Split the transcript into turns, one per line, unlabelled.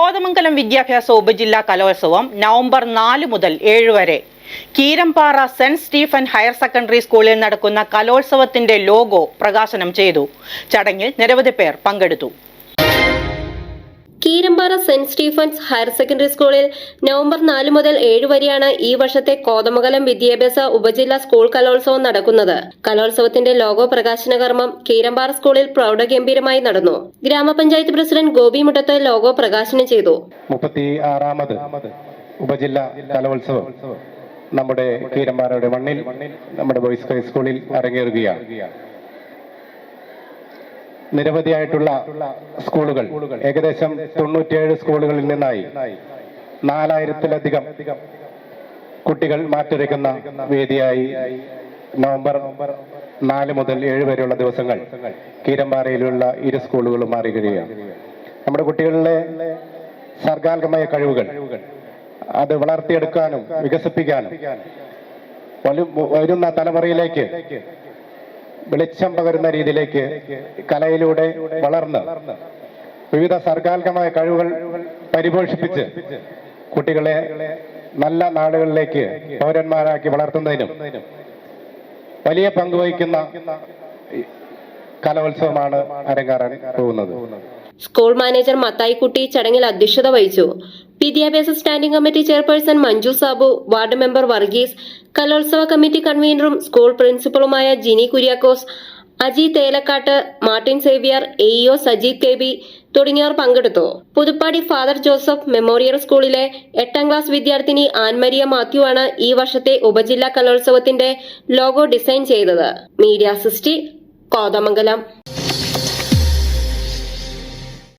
കോതമംഗലം വിദ്യാഭ്യാസ ഉപജില്ലാ കലോത്സവം നവംബർ നാല് മുതൽ ഏഴ് വരെ. Keerampara saint Stephen higher secondary സ്കൂളിൽ നടക്കുന്ന കലോത്സവത്തിന്റെ ലോഗോ പ്രകാശനം ചെയ്തു. ചടങ്ങിൽ നിരവധി പേർ പങ്കെടുത്തു.
Keerampara saint Stephen's higher secondary സ്കൂളിൽ നവംബർ നാല് മുതൽ ഏഴ് വരെയാണ് ഈ വർഷത്തെ കോതമംഗലം വിദ്യാഭ്യാസ ഉപജില്ലാ സ്കൂൾ കലോത്സവം നടക്കുന്നത്. കലോത്സവത്തിന്റെ ലോഗോ പ്രകാശന കർമ്മം കീരമ്പാറ സ്കൂളിൽ പ്രൗഢഗംഭീരമായി നടന്നു. ഗ്രാമപഞ്ചായത്ത് പ്രസിഡന്റ് ഗോപി മുട്ടത്ത് ലോഗോ പ്രകാശനം ചെയ്തു.
കലോത്സവം നമ്മുടെ കീരമ്പാറയുടെ മണ്ണിൽ നമ്മുടെ ബോയ്സ് ഹൈസ്കൂളിൽ അരങ്ങേറുകയാണ്. നിരവധിയായിട്ടുള്ള സ്കൂളുകൾ. ഏകദേശം തൊണ്ണൂറ്റിയേഴ് സ്കൂളുകളിൽ നിന്നായി നാലായിരത്തിലധികം കുട്ടികൾ മാറ്റുരയ്ക്കുന്ന വേദിയായി നവംബർ നാല് മുതൽ ഏഴ് വരെയുള്ള ദിവസങ്ങൾ കീരമ്പാറയിലുള്ള ഇരു സ്കൂളുകളും മാറുകയാണ് നമ്മുടെ കുട്ടികളിലെ സർഗാത്മകമായ കഴിവുകൾ അത് വളർത്തിയെടുക്കാനും വികസിപ്പിക്കാനും വരുന്ന തലമുറയിലേക്ക് വെളിച്ചം പകരുന്ന രീതിയിലേക്ക് കലയിലൂടെ വളർന്ന് വിവിധ സർഗാത്മകമായ കഴിവുകൾ പരിപോഷിപ്പിച്ച് കുട്ടികളെ നല്ല നാടുകളിലേക്ക് പൗരന്മാരാക്കി വളർത്തുന്നതിനും വലിയ പങ്കുവഹിക്കുന്ന കലോത്സവമാണ് അരങ്ങേറാൻ പോകുന്നത്.
സ്കൂൾ മാനേജർ മത്തായിക്കുട്ടി ചടങ്ങിൽ അധ്യക്ഷത വഹിച്ചു. വിദ്യാഭ്യാസ standing committee chairperson Manju Sabu ward member Varghese കലോത്സവ കമ്മിറ്റി കൺവീനറും school പ്രിൻസിപ്പളുമായ Jini Kuriakose Aji Thelakkattu Martin Xavier AEO Sajeed K B തുടങ്ങിയവർ പങ്കെടുത്തു. പുതുപ്പാടി ഫാദർ ജോസഫ് മെമ്മോറിയൽ സ്കൂളിലെ എട്ടാം ക്ലാസ് വിദ്യാർത്ഥിനി ആൻമരിയ മാത്യു ആണ് ഈ വർഷത്തെ ഉപജില്ലാ കലോത്സവത്തിന്റെ ലോഗോ ഡിസൈൻ ചെയ്തത്. മീഡിയ സിസ്റ്റി കോതമംഗലം.